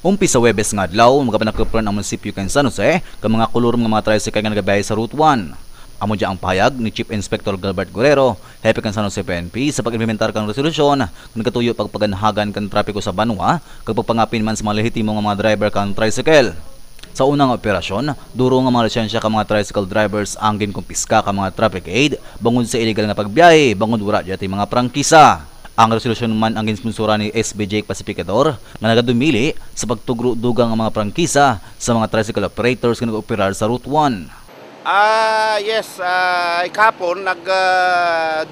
Umpi sa Webes nga adlaw, magapanakupran ang munisipyo kan San Jose, ka mga kulurum nga mga tricycle nga nagabiyahe sa Route 1. Amo dya ang pahayag ni Chief Inspector Gilbert Guerrero, hepe kan San Jose PNP sa pag-implementar kang resolusyon nga nagatuyo pagpaganhagan kan trapiko sa Banwa, kag pagpangapin man sa mga lehitimo nga mga driver kan tricycle. Sa unang operasyon, duro nga mga lisensya ka mga tricycle drivers ang ginkumpiska ka mga traffic aid bangod sa illegal nga pagbiyahe, bangod wala dyan mga prangkisa. Ang resolusyon man ang ginsponsora ni SBJ Pacificador nga nagadumili sa pagtugro-dugang ang mga prangkisa sa mga tricycle operators nga nag-operar sa Route 1. Ah, yes, ah ikapon nag uh,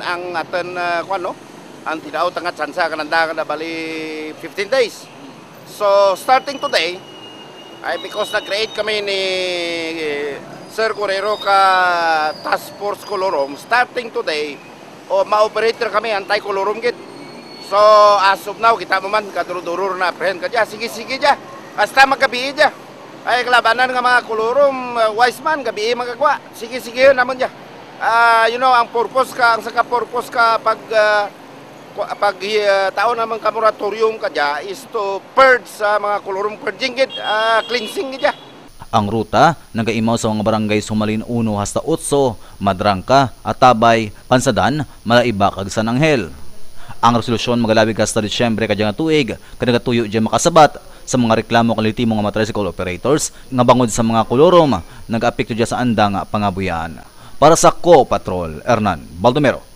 ang aten uh, kuano, ang tinaw tangat sansa kananda na bali 15 days. So starting today, ay because nag-create kami ni eh, Sir Correro ka Task Force Colorom, starting today, o ma-operator kami anti-colorom git. So as of now, kita mo man kadurur-durur na prehen ka dya. Sige, sige dya. Basta magkabi dya. Ay kalabanan nga mga kolorom, uh, wise man, gabi magagawa. Sige, sige yun naman dya. Ah, you know, ang purpose ka, ang saka purpose ka pag uh, pag uh, tao naman ka moratorium is to purge sa mga kolorom purging git, ah, cleansing git dya. Ang ruta nagaimaw sa mga barangay Sumalin 1 hasta 8, Madrangka, Atabay, Pansadan, Malaiba kag San Angel. Ang resolusyon magalabig hasta Disyembre kadya nga tuig kadagatuyo diya makasabat sa mga reklamo kang litimo nga mga tricycle operators nga bangod sa mga kolorom nag-apekto diya sa andang pangabuyan. Para sa Ko Patrol, Hernan Baldomero.